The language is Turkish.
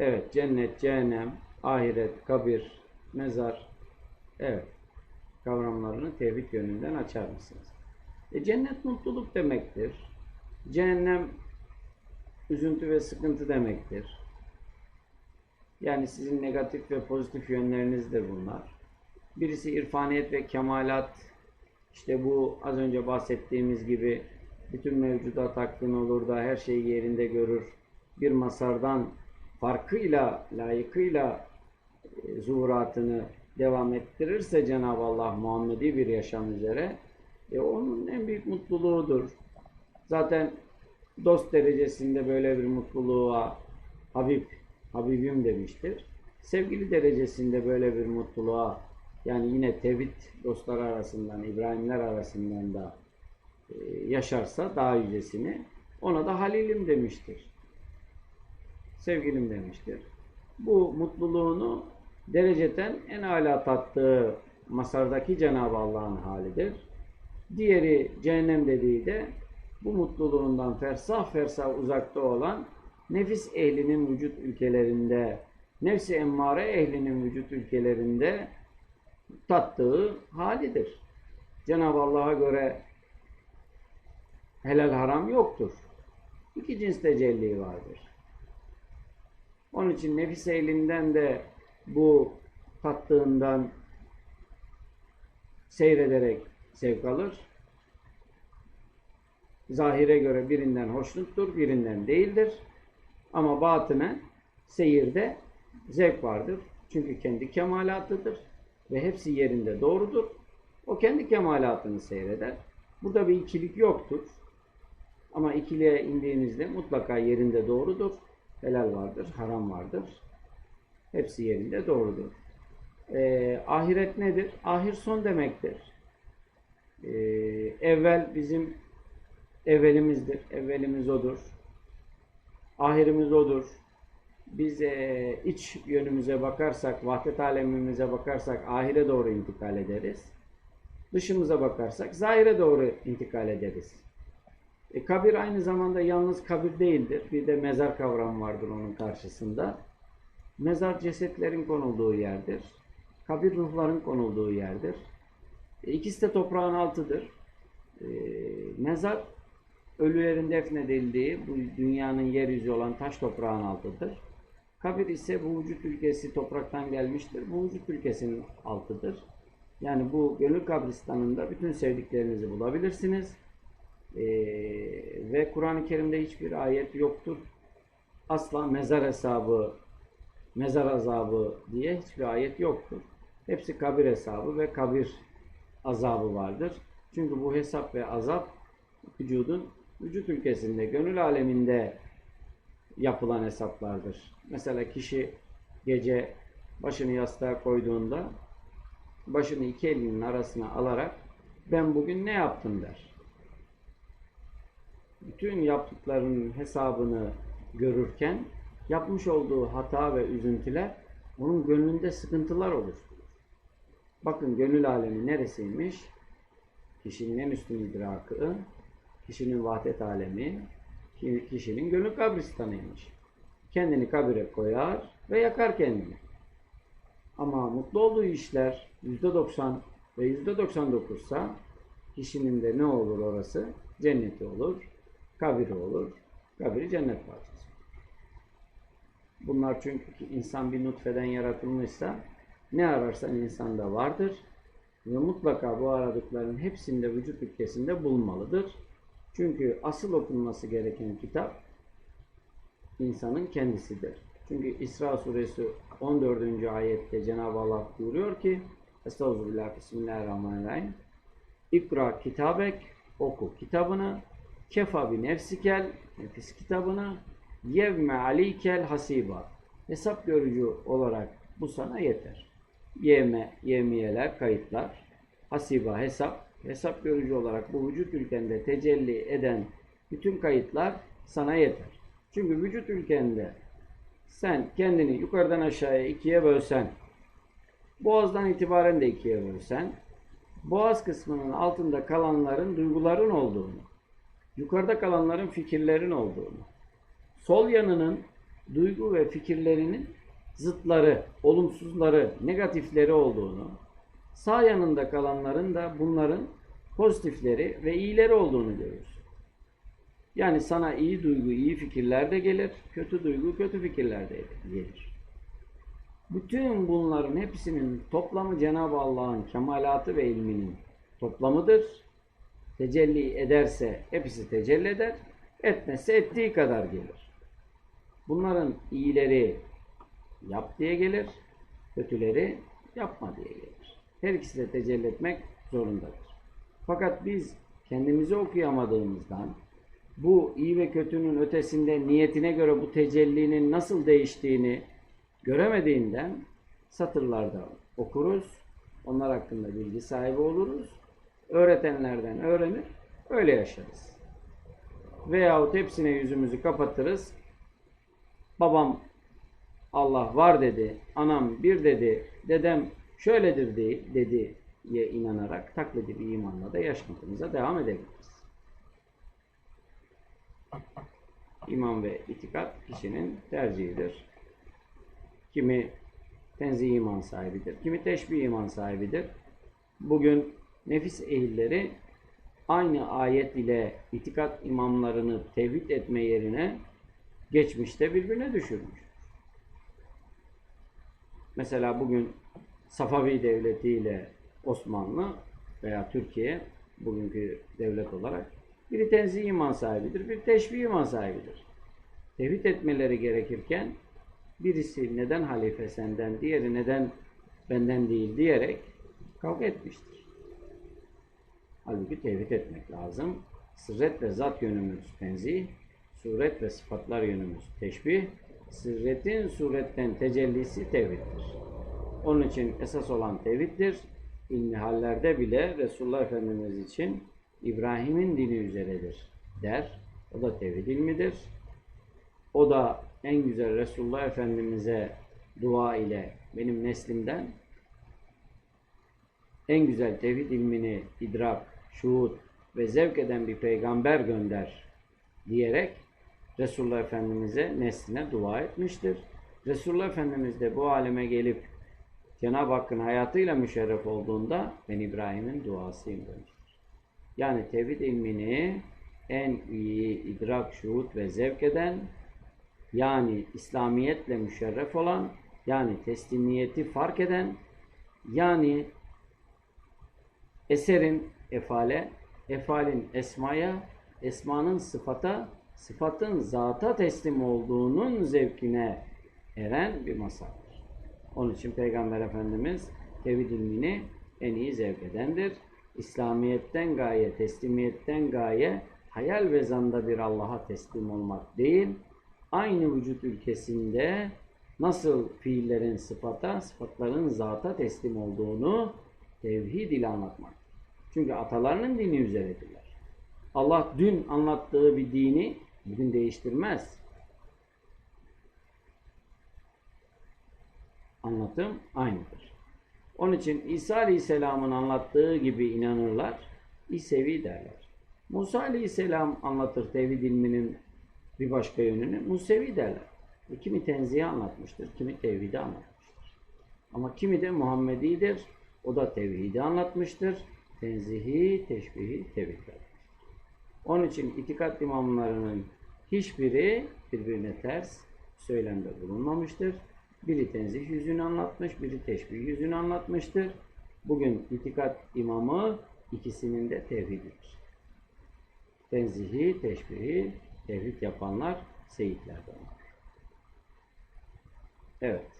Evet, cennet, cehennem, ahiret, kabir, mezar. Evet. Kavramlarını tevhid yönünden açar mısınız? E, cennet mutluluk demektir. Cehennem üzüntü ve sıkıntı demektir. Yani sizin negatif ve pozitif yönlerinizdir bunlar. Birisi irfaniyet ve kemalat. İşte bu az önce bahsettiğimiz gibi bütün mevcudat hakkın olur da her şeyi yerinde görür. Bir masardan farkıyla, layıkıyla e, zuhuratını devam ettirirse Cenab-ı Allah Muhammedi bir yaşam üzere e, onun en büyük mutluluğudur. Zaten dost derecesinde böyle bir mutluluğa Habib, Habibim demiştir. Sevgili derecesinde böyle bir mutluluğa yani yine tevhid dostlar arasından, İbrahimler arasından da e, yaşarsa daha yücesini ona da Halilim demiştir. Sevgilim demiştir. Bu mutluluğunu dereceten en âlâ tattığı masardaki Cenab-ı Allah'ın halidir. Diğeri cehennem dediği de bu mutluluğundan fersah fersah uzakta olan nefis ehlinin vücut ülkelerinde, nefsi emmare ehlinin vücut ülkelerinde tattığı halidir. Cenab-ı Allah'a göre helal haram yoktur. İki cins tecelli vardır. Onun için nefis ehlinden de bu tattığından seyrederek zevk alır. Zahire göre birinden hoşnuttur, birinden değildir. Ama batına seyirde zevk vardır. Çünkü kendi kemalatıdır ve hepsi yerinde doğrudur. O kendi kemalatını seyreder. Burada bir ikilik yoktur. Ama ikiliğe indiğinizde mutlaka yerinde doğrudur. Helal vardır, haram vardır. Hepsi yerinde doğrudur. Ee, ahiret nedir? Ahir son demektir. Ee, evvel bizim evvelimizdir. Evvelimiz odur. Ahirimiz odur. Biz e, iç yönümüze bakarsak, vahdet alemimize bakarsak ahire doğru intikal ederiz. Dışımıza bakarsak zahire doğru intikal ederiz. E, kabir aynı zamanda yalnız kabir değildir. Bir de mezar kavramı vardır onun karşısında. Mezar cesetlerin konulduğu yerdir. Kabir ruhların konulduğu yerdir. E, ikisi de toprağın altıdır. E, mezar ölülerin defnedildiği bu dünyanın yeryüzü olan taş toprağın altıdır. Kabir ise bu vücut ülkesi topraktan gelmiştir. Bu vücut ülkesinin altıdır. Yani bu gönül kabristanında bütün sevdiklerinizi bulabilirsiniz. Ee, ve Kur'an-ı Kerim'de hiçbir ayet yoktur. Asla mezar hesabı, mezar azabı diye hiçbir ayet yoktur. Hepsi kabir hesabı ve kabir azabı vardır. Çünkü bu hesap ve azap vücudun vücut ülkesinde, gönül aleminde yapılan hesaplardır. Mesela kişi gece başını yastığa koyduğunda başını iki elinin arasına alarak ben bugün ne yaptım der. Bütün yaptıklarının hesabını görürken yapmış olduğu hata ve üzüntüler onun gönlünde sıkıntılar oluşturur. Bakın gönül alemi neresiymiş? Kişinin en üstün idrakı, kişinin vahdet alemi, kişinin gönül kabristanıymış. Kendini kabire koyar ve yakar kendini. Ama mutlu olduğu işler %90 ve %99 ise kişinin de ne olur orası? Cenneti olur, kabiri olur, kabiri cennet bahçesi. Bunlar çünkü insan bir nutfeden yaratılmışsa ne ararsan insanda vardır ve mutlaka bu aradıkların hepsinde vücut ülkesinde bulmalıdır. Çünkü asıl okunması gereken kitap insanın kendisidir. Çünkü İsra suresi 14. ayette Cenab-ı Allah buyuruyor ki Estağfirullah, Bismillahirrahmanirrahim İkra kitabek, oku kitabını kefa bi nefsikel, nefis kitabını yevme aleykel hasiba hesap görücü olarak bu sana yeter. Yeme, yemiyeler, kayıtlar, hasiba, hesap, hesap görücü olarak bu vücut ülkende tecelli eden bütün kayıtlar sana yeter. Çünkü vücut ülkende sen kendini yukarıdan aşağıya ikiye bölsen, boğazdan itibaren de ikiye bölsen, boğaz kısmının altında kalanların duyguların olduğunu, yukarıda kalanların fikirlerin olduğunu, sol yanının duygu ve fikirlerinin zıtları, olumsuzları, negatifleri olduğunu, sağ yanında kalanların da bunların pozitifleri ve iyileri olduğunu görüyoruz. Yani sana iyi duygu, iyi fikirler de gelir, kötü duygu, kötü fikirler de gelir. Bütün bunların hepsinin toplamı Cenab-ı Allah'ın kemalatı ve ilminin toplamıdır. Tecelli ederse hepsi tecelli eder, etmezse ettiği kadar gelir. Bunların iyileri yap diye gelir, kötüleri yapma diye gelir. Her ikisi de tecelli etmek zorundadır. Fakat biz kendimizi okuyamadığımızdan bu iyi ve kötünün ötesinde niyetine göre bu tecellinin nasıl değiştiğini göremediğinden satırlarda okuruz. Onlar hakkında bilgi sahibi oluruz. Öğretenlerden öğrenir. Öyle yaşarız. Veyahut hepsine yüzümüzü kapatırız. Babam Allah var dedi, anam bir dedi, dedem şöyledir dedi, dedi diye inanarak taklidi bir imanla da yaşantımıza devam edebiliriz. İman ve itikat kişinin tercihidir. Kimi tenzih iman sahibidir, kimi teşbih iman sahibidir. Bugün nefis ehilleri aynı ayet ile itikat imamlarını tevhid etme yerine geçmişte birbirine düşürmüş. Mesela bugün Safavi Devleti ile Osmanlı veya Türkiye bugünkü devlet olarak biri tenzih iman sahibidir, bir teşbih iman sahibidir. Tevhid etmeleri gerekirken birisi neden halife senden, diğeri neden benden değil diyerek kavga etmiştir. Halbuki tevhid etmek lazım. Sırret ve zat yönümüz tenzih, suret ve sıfatlar yönümüz teşbih, sırretin suretten tecellisi tevhiddir. Onun için esas olan tevhiddir. İlmi hallerde bile Resulullah Efendimiz için İbrahim'in dini üzeredir der. O da tevhid ilmidir. O da en güzel Resulullah Efendimiz'e dua ile benim neslimden en güzel tevhid ilmini idrak, şuhud ve zevk eden bir peygamber gönder diyerek Resulullah Efendimiz'e nesline dua etmiştir. Resulullah Efendimiz de bu aleme gelip Cenab-ı Hakk'ın hayatıyla müşerref olduğunda ben İbrahim'in duasıyım demiştir. Yani tevhid ilmini en iyi idrak, şuhud ve zevk eden yani İslamiyetle müşerref olan yani teslimiyeti fark eden yani eserin efale, efalin esmaya, esmanın sıfata, sıfatın zata teslim olduğunun zevkine eren bir masaldır. Onun için Peygamber Efendimiz tevhid ilmini en iyi zevk edendir. İslamiyetten gaye, teslimiyetten gaye, hayal ve zanda bir Allah'a teslim olmak değil, aynı vücut ülkesinde nasıl fiillerin sıfata, sıfatların zata teslim olduğunu tevhid ile anlatmak. Çünkü atalarının dini üzeredirler. Allah dün anlattığı bir dini bugün değiştirmez. Anlatım aynıdır. Onun için İsa Aleyhisselam'ın anlattığı gibi inanırlar, İsevi derler. Musa Aleyhisselam anlatır tevhid ilminin bir başka yönünü, Musevi derler. E, kimi tenzihi anlatmıştır, kimi tevhidi anlatmıştır. Ama kimi de Muhammedidir, o da tevhidi anlatmıştır. Tenzihi, teşbihi, tevhid Onun için itikat imamlarının hiçbiri birbirine ters söylemde bulunmamıştır. Biri tenzih yüzünü anlatmış, biri teşbih yüzünü anlatmıştır. Bugün itikat imamı ikisinin de tevhididir. Tenzihi, teşbihi, tevhid yapanlar seyitlerden. Evet.